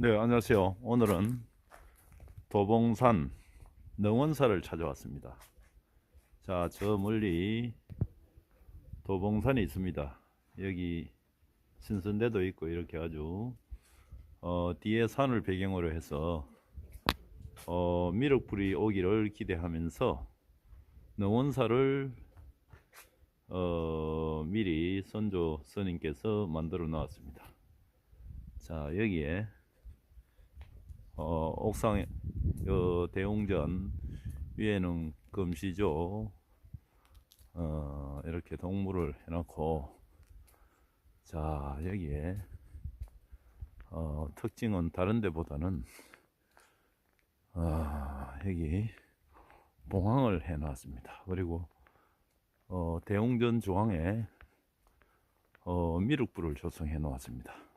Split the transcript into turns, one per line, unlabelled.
네, 안녕하세요. 오늘은 도봉산 능원사를 찾아왔습니다. 자, 저 멀리 도봉산이 있습니다. 여기 신선대도 있고 이렇게 아주 어, 뒤에 산을 배경으로 해서 어, 미륵불이 오기를 기대하면서 능원사를 어, 미리 선조 스님께서 만들어 놨습니다. 자, 여기에 어, 옥상에 어, 대웅전 위에는 금시조 어, 이렇게 동물을 해놓고 자 여기에 어, 특징은 다른 데보다는 어, 여기 봉황을 해놨습니다. 그리고 어, 대웅전 중앙에 어, 미륵불을 조성해 놓았습니다.